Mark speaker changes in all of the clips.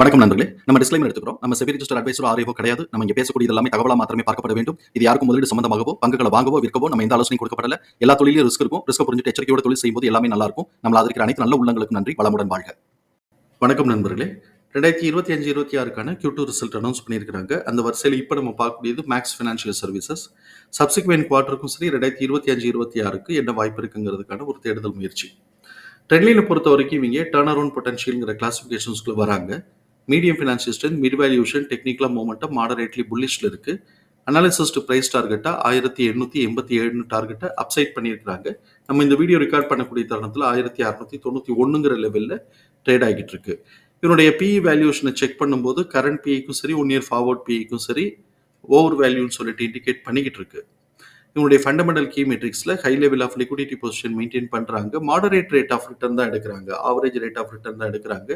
Speaker 1: வணக்கம் நண்பர்களே. நம்ம டிஸ்க்ளைமர் எடுத்துக்கிறோம். நம்ம செபி ரிஜிஸ்டர் அட்வைசர் ஆரியோ கிடையாது. நம்ம இங்கே பேசக்கூடிய எல்லாமே தகவலாக மாத்திரமே பார்க்கப்பட வேண்டும். இது யாருக்கும் முதலீடு சம்பந்தமாகவோ பங்குகளை வாங்கவோ விற்கவோ நம்ம எந்த ஆலோசனை கொடுக்கப்படல. எல்லா தொழிலும் ரிஸ்க் இருக்கும். ரிஸ்க் புரிஞ்சுட்டு எச்சரிக்கையோட தொழில் செய்யும்போது எல்லாமே நல்லா இருக்கும். நம்ம அதற்கு அனைத்து நல்ல உள்ளங்களுக்கு நன்றி. வளமுடன் வாழ்க. வணக்கம் நண்பர்களே. ரெண்டாயிரத்தி இருபத்தி அஞ்சு இருபத்தி ஆறுக்கான கியூ டூ ரிசல்ட் அனௌன்ஸ் பண்ணியிருக்காங்க அந்த வரிசையில் இப்போ நம்ம பார்க்கக்கூடியது மேக்ஸ் ஃபினான்ஷியல் சர்வீசஸ் சப்சிக்வெண்ட் குவார்ட்டருக்கும் சரி ரெண்டாயிரத்தி இருபத்தி அஞ்சு இருபத்தி ஆறுக்கு என்ன வாய்ப்பு இருக்குங்கிறதுக்கான ஒரு தேடுதல் முயற்சி. ட்ரெண்ட்லைனை பொறுத்த வரைக்கும் இவங்க டர்ன் அரௌண்ட் பொட்டன்ஷியல்ங்கிற கிளாசிஃபிகேஷன்ஸ்குள்ள வராங்க. Medium financial strength mid valuation டெக்னிக்கலாக மூமெண்ட்டாக மாடரேட்லி புல்லிஷில் இருக்குது அனாலிசிஸ் டு ப்ரைஸ் டார்கெட்டாக ஆயிரத்தி எண்ணூற்றி எண்பத்தி ஏழுன்னு டார்கெட்டை அப்சைட் பண்ணியிருக்கிறாங்க. நம்ம இந்த வீடியோ ரெக்கார்ட் பண்ணக்கூடிய தருணத்தில் ஆயிரத்தி அறநூத்தி தொண்ணூற்றி ஒன்றுங்கிற லெவலில் ட்ரேட் ஆகிட்டு இருக்கு. இதனுடைய பிஇ வேல்யூஷனை செக் பண்ணும்போது கரண்ட் பிஇக்கும் சரி ஒன் இயர் ஃபார்வர்ட் பிஇக்கும் சரி ஓவர் வேல்யூன்னு சொல்லிட்டு இண்டிகேட் பண்ணிக்கிட்டு இருக்கு. இவங்களுடைய fundamental key மெட்ரிக்ஸில் high level of liquidity position maintain பண்ணுறாங்க மாடரேட் ரேட் ஆஃப் ரிட்டர்ன் தான் எடுக்கிறாங்க. ஆவரேஜ் ரேட் ஆஃப் ரிட்டர்ன் தான் எடுக்கிறாங்க.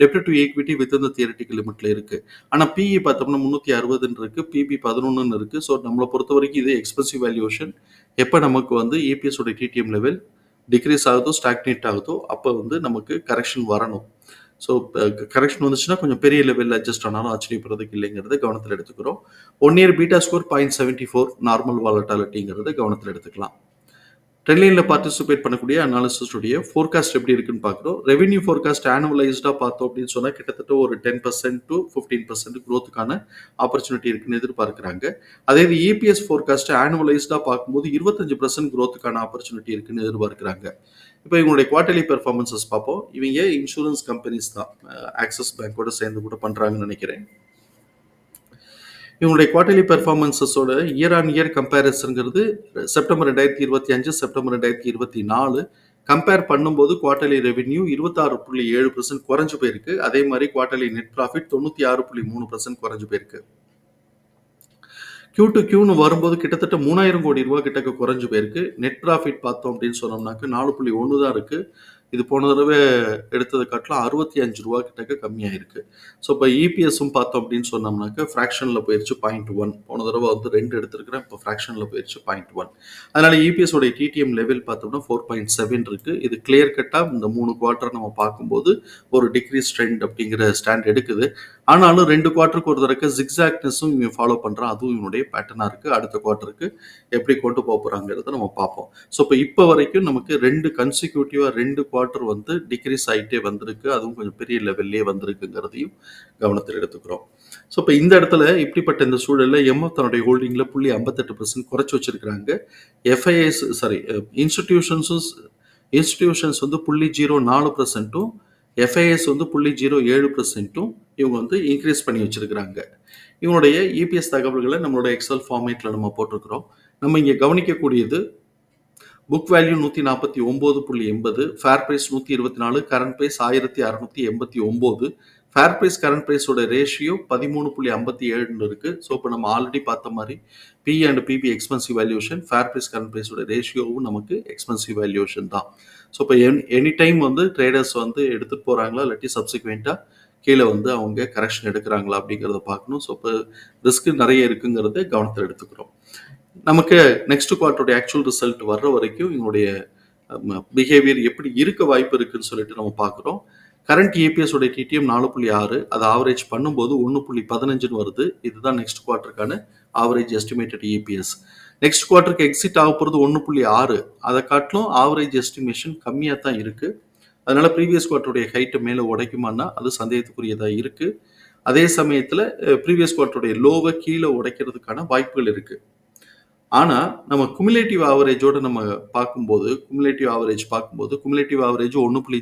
Speaker 1: டெப்ட் டு ஈக்விட்டி வித் இந்த தியரட்டிக்கல் லிமிட்ல இருக்குது ஆனால் பிஇ பார்த்தோம்னா முந்நூற்றி அறுபதுன்னு இருக்குது பிபி பதினொன்றுன்னு இருக்குது ஸோ நம்மளை பொறுத்த வரைக்கும் இது எக்ஸ்பென்சிவ் வேல்யூஷன் எப்போ நமக்கு வந்து ஏபிஎஸ் உடைய டிடிஎம் லெவல் டிக்ரீஸ் ஆகுதோ ஸ்டாக்னேட் ஆகுதோ அப்போ வந்து நமக்கு கரெக்ஷன் வரணும். ஸோ கரெக்ஷன் uh, வந்துச்சுன்னா கொஞ்சம் பெரிய லெவலில் அட்ஜஸ்ட் ஆனாலும் ஆச்சரியப்படுறதுக்கு இல்லைங்கிறத கவனத்தில் எடுத்துக்கிறோம். One year beta score point seventy four normal வாலட்டாலிட்டிங்கிறத கவனத்தில் எடுத்துக்கலாம். ட்ரெண்ட்லைனில் பார்ட்டிசிபேட் பண்ணக்கூடிய அனாலிசிஸுடைய ஃபோர்காஸ்ட் எப்படி இருக்குன்னு பார்க்குறோம். ரெவென்யூ ஃபோர்காஸ்ட் ஆனுவலைஸ்டாக பார்த்தோம் அப்படின்னு சொன்னால் கிட்டத்தட்ட ஒரு ten percent to fifteen percent க்ரோத்துக்கான opportunity இருக்குன்னு எதிர்பார்க்குறாங்க. அதே இது இபிஎஸ் ஃபோர்காஸ்ட் ஆனுவலைஸ்டாக பார்க்கும்போது இருபத்தஞ்சு பர்சன்ட் க்ரோத்துக்கான ஆப்பர்ச்சுனிட்டி இருக்குன்னு எதிர்பார்க்குறாங்க. இப்போ இவங்களுடைய குவார்டர்லி பெர்ஃபார்மன்சஸ் பார்ப்போம். இவங்க இன்சூரன்ஸ் கம்பெனிஸ் தான் ஆக்சிஸ் பேங்க்கோட சேர்ந்து கூட பண்ணுறாங்கன்னு நினைக்கிறேன். இவங்களுடைய குவார்டர்லி பெர்ஃபார்மன்ஸஸோட இயர் ஆன் இயர் கம்பேரிசன்ங்கிறது செப்டம்பர் ரெண்டாயிரத்தி இருபத்தி அஞ்சு செப்டம்பர் ரெண்டாயிரத்தி இருபத்தி நாலு. கம்பேர் பண்ணும்போது குவார்டர்லி ரெவென்யூ இருபத்தாறு புள்ளி ஏழு பர்சன்ட் குறைஞ்சு போயிருக்கு. அதே மாதிரி குவார்டர்லி நெட் ப்ராஃபிட் தொண்ணூற்றி ஆறு புள்ளி மூணு பர்சன்ட் குறைஞ்சு போயிருக்கு. கியூ டு கியூன்னு வரும்போது கிட்டத்தட்ட மூணாயிரம் கோடி ரூபா கிட்டக்க குறைஞ்சு போயிருக்கு. நெட் ப்ராஃபிட் பார்த்தோம் அப்படின்னு சொன்னோம்னாக்க நாலு புள்ளி ஒன்று தான் இருக்குது இது போன தடவை எடுத்தது காட்டிலும் அறுபத்தி அஞ்சு ரூபா கிட்டக்க கம்மியாயிருக்கு. ஸோ இப்போ இபிஎஸும் பார்த்தோம் அப்படின்னு சொன்னோம்னாக்க ஃப்ராக்ஷனில் போயிடுச்சு பாயிண்ட் ஒன் போன தடவை வந்து ரெண்டு எடுத்திருக்கிறேன் இப்போ ஃப்ராக்ஷனில் போயிடுச்சு பாயிண்ட் ஒன் அதனால இபிஎஸோடைய டிடிஎம் லெவல் பார்த்தோம்னா ஃபோர் பாயிண்ட் செவன் இருக்கு. இது கிளியர் கட்டாக இந்த மூணு குவார்ட்டர் நம்ம பார்க்கும்போது ஒரு டிக்ரீஸ் ட்ரெண்ட் அப்படிங்கிற ஸ்டாண்ட் எடுக்குது. ஆனாலும் ரெண்டு குவார்ட்டருக்கு ஒரு தடவை ஜிக்ஸாக்னஸும் இவங்க ஃபாலோ பண்ணுறான் அதுவும் இவனுடைய பேட்டர்னாக இருக்குது அடுத்த குவார்ட்டருக்கு எப்படி கொண்டு போக போகிறாங்கிறத நம்ம பார்ப்போம். ஸோ இப்போ இப்போ வரைக்கும் நமக்கு ரெண்டு கன்சிக்யூட்டிவாக ரெண்டு குவார்ட்டர் வந்து டிக்ரீஸ் ஆகிட்டே வந்திருக்கு. அதுவும் கொஞ்சம் பெரிய லெவல்லே வந்திருக்குங்கிறதையும் கவனத்தில் எடுத்துக்கிறோம். ஸோ இப்போ இந்த இடத்துல இப்படிப்பட்ட இந்த சூழலில் எம்எஃப் தன்னுடைய ஹோல்டிங்கில் புள்ளி ஐம்பத்தெட்டு பர்சன்ட் குறைச்சி வச்சிருக்கிறாங்க. எஃப்ஐஎஸ் சாரி இன்ஸ்டிடியூஷன்ஸும் இன்ஸ்டிடியூஷன்ஸ் வந்து புள்ளி ஜீரோ நாலு பர்சன்ட்டும் எஃப்ஐஎஸ் வந்து புள்ளி ஜீரோ ஏழு பர்சன்ட்டும் இவங்க வந்து இன்க்ரீஸ் பண்ணி வச்சுருக்கிறாங்க. இவங்களுடைய இபிஎஸ் தகவல்களை நம்மளோட எக்ஸல் ஃபார்மேட்டில் நம்ம போட்டிருக்கிறோம். நம்ம இங்கே கவனிக்கக்கூடியது புக் வேல்யூ நூற்றி நாற்பத்தி ஒம்பது புள்ளி எண்பது ஃபேர் ப்ரைஸ் நூற்றி இருபத்தி நாலு கரண்ட் ப்ரைஸ் ஆயிரத்தி அறநூற்றி எண்பத்தி ஒம்பது ஃபேர் ப்ரைஸ் கரண்ட் ப்ரைஸோட ரேஷியோ பதிமூணு புள்ளி ஐம்பத்தி ஏழுன்னு இருக்கு. ஸோ இப்போ நம்ம ஆல்ரெடி பார்த்த மாதிரி P and PB expensive valuation fair price current ப்ரைஸோட ரேஷியோவும் நமக்கு எக்ஸ்பென்சிவ் வேல்யூஷன் தான். ஸோ இப்போ என் எனி டைம் வந்து ட்ரேடர்ஸ் வந்து எடுத்துகிட்டு போகிறாங்களா இல்லாட்டி சப்சிக்வெண்ட்டாக கீழே வந்து அவங்க கரெக்ஷன் எடுக்கிறாங்களா அப்படிங்கிறத பார்க்கணும். ஸோ இப்போ ரிஸ்க் நிறைய இருக்குங்கிறத கவனத்தில் எடுத்துக்கிறோம். நமக்கு நெக்ஸ்ட் குவார்ட்டருடைய ஆக்சுவல் ரிசல்ட் வர்ற வரைக்கும் இவங்களுடைய பிஹேவியர் எப்படி இருக்க வாய்ப்பு இருக்குன்னு சொல்லிட்டு நம்ம பார்க்குறோம். கரண்ட் ஏபிஎஸ் உடைய டிடிஎம் நாலு புள்ளி ஆறு அது ஆவரேஜ் பண்ணும்போது ஒன்று புள்ளி பதினஞ்சுன்னு வருது. இதுதான் நெக்ஸ்ட் குவார்ட்டருக்கான ஆவரேஜ் எஸ்டிமேட்டட் ஏபிஎஸ் நெக்ஸ்ட் குவார்ட்டருக்கு எக்ஸிட் ஆக போகிறது ஒன்று புள்ளி ஆறு. அதை காட்டிலும் ஆவரேஜ் எஸ்டிமேஷன் கம்மியாக தான் இருக்குது அதனால ப்ரீவியஸ் குவார்ட்டருடைய ஹைட்டை மேலே உடைக்குமானா அது சந்தேகத்துக்குரியதாக இருக்குது அதே சமயத்தில் ப்ரீவியஸ் குவார்ட்டருடைய லோவை கீழே உடைக்கிறதுக்கான வாய்ப்புகள் இருக்குது ஆனால் நம்ம குமுலேட்டிவ் ஆவரேஜோடு நம்ம பார்க்கும்போது குமுலேட்டிவ் ஆவரேஜ் பார்க்கும்போது குமுலேட்டிவ் ஆவரேஜ் ஒன்று புள்ளி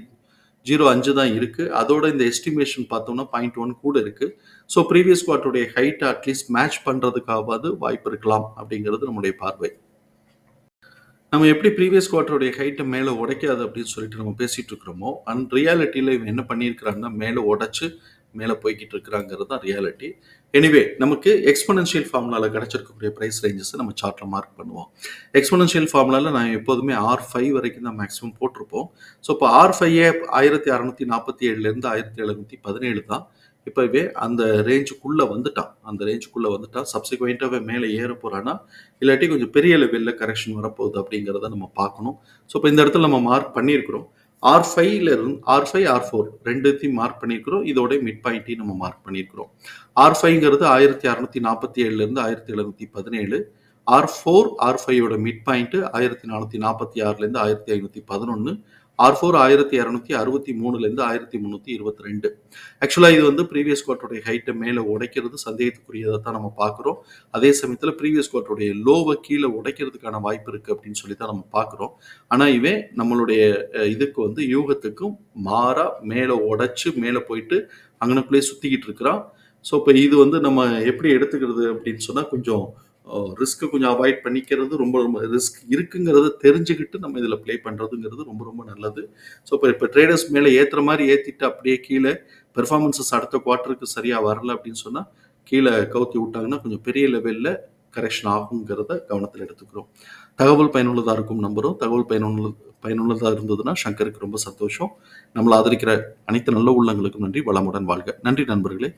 Speaker 1: ஜீரோ அஞ்சு தான் இருக்குது அதோட இந்த எஸ்டிமேஷன் பார்த்தோம்னா பாயிண்ட் ஒன் கூட இருக்குது ஸோ ப்ரீவியஸ் குவார்ட்டருடைய ஹைட் அட்லீஸ்ட் மேட்ச் பண்ணுறதுக்காவது வாய்ப்பு இருக்கலாம் அப்படிங்கிறது நம்முடைய பார்வை. நம்ம எப்படி ப்ரீவியஸ் குவார்ட்டருடைய ஹைட்டை மேலே உடைக்காது அப்படின்னு சொல்லிட்டு நம்ம பேசிட்டு இருக்கிறோமோ அண்ட் ரியாலிட்டியில் இவன் என்ன பண்ணியிருக்கிறாங்கன்னா மேலே உடைச்சு மேலே போய்கிட்டு இருக்கிறாங்கிறது தான் ரியாலிட்டி எனிவே நமக்கு எக்ஸ்பனன்ஷியல் ஃபார்முலாவில் கிடச்சிருக்கக்கூடிய ப்ரைஸ் ரேஞ்சஸை நம்ம சார்ட்டில் மார்க் பண்ணுவோம். எக்ஸ்பனன்ஷியல் ஃபார்முலாவில் நான் எப்போதுமே ஆர் ஃபைவ் வரைக்கும் தான் மேக்ஸிமம் போட்டிருப்போம். ஸோ இப்போ ஆர் ஃபைவே ஆயிரத்தி அறநூற்றி நாற்பத்தி ஏழுலேருந்து ஆயிரத்தி எழுநூற்றி பதினேழு தான். இப்போவே அந்த ரேஞ்சுக்குள்ளே வந்துட்டான். அந்த ரேஞ்சுக்குள்ளே வந்துட்டான். சப்சிக்வெண்ட்டாகவே மேலே ஏற போகிறான்னா இல்லாட்டி கொஞ்சம் பெரிய லெவலில் கரெக்ஷன் வரப்போகுது அப்படிங்கிறத நம்ம பார்க்கணும். ஸோ இப்போ இந்த இடத்துல நம்ம மார்க் பண்ணியிருக்கிறோம். ஆர் ஃபைவ்ல இருந்து ஆர் ஃபைவ் ஆர் ஃபோர் ரெண்டுத்தையும் மார்க் பண்ணியிருக்கிறோம். இதோட மிட் பாயிண்ட்டையும் நம்ம மார்க் பண்ணியிருக்கிறோம். ஆர் ஃபைவ்ங்கிறது ஆயிரத்தி அறுநூத்தி நாற்பத்தி ஏழுலேருந்து ஆயிரத்தி எழுநூத்தி பதினேழு. ஆர் ஃபோர் ஆர் ஃபைவோட மிட் பாயிண்ட்டு ஆயிரத்தி நானூற்றி நாற்பத்தி ஆறுலேருந்து ஆயிரத்தி ஐநூற்றி பதினொன்று ஆர் ஃபோர் ஆயிரத்தி இரநூத்தி அறுபத்தி மூணுலேருந்து ஆயிரத்தி முந்நூற்றி இருபத்தி ரெண்டு. ஆக்சுவலாக இது வந்து ப்ரீவியஸ் குவார்ட்டருடைய ஹைட்டை மேலே உடைக்கிறது சந்தேகத்துக்குரியதை தான் நம்ம பார்க்குறோம். அதே சமயத்தில் ப்ரீவியஸ் குவார்ட்டருடைய லோவை கீழே உடைக்கிறதுக்கான வாய்ப்பு இருக்குது அப்படின்னு சொல்லி தான் நம்ம பார்க்குறோம். ஆனால் இவன் நம்மளுடைய இதுக்கு வந்து யூகத்துக்கும் மாறாக மேலே உடைச்சு மேலே போயிட்டு அங்கனக்குள்ளேயே சுற்றிக்கிட்டு இருக்கிறான். ஸோ இப்போ இது வந்து நம்ம எப்படி எடுத்துக்கிறது அப்படின்னு சொன்னால் கொஞ்சம் ரிஸ்க்கு கொஞ்சம் அவாய்ட் பண்ணிக்கிறது ரொம்ப ரொம்ப ரிஸ்க் இருக்குங்கிறத தெரிஞ்சுக்கிட்டு நம்ம இதில் ப்ளே பண்ணுறதுங்கிறது ரொம்ப ரொம்ப நல்லது. ஸோ இப்போ இப்போ ட்ரேடர்ஸ் மேலே ஏற்றுற மாதிரி ஏற்றிட்டு அப்படியே கீழே பெர்ஃபார்மன்ஸஸ் அடுத்த குவார்ட்டருக்கு சரியாக வரல அப்படின்னு சொன்னால் கீழே கவுத்தி விட்டாங்கன்னா கொஞ்சம் பெரிய லெவலில் கரெக்ஷன் ஆகுங்கிறத கவனத்தில் எடுத்துக்கிறோம். தகவல் பயனுள்ளதாக இருக்கும் நம்புகிறோம் தகவல் பயனுள்ள பயனுள்ளதாக இருந்ததுன்னா சங்கருக்கு ரொம்ப சந்தோஷம். நம்மளை ஆதரிக்கிற அனைத்து நல்ல உள்ளங்களுக்கும் நன்றி. வளமுடன் வாழ்க. நன்றி நண்பர்களே.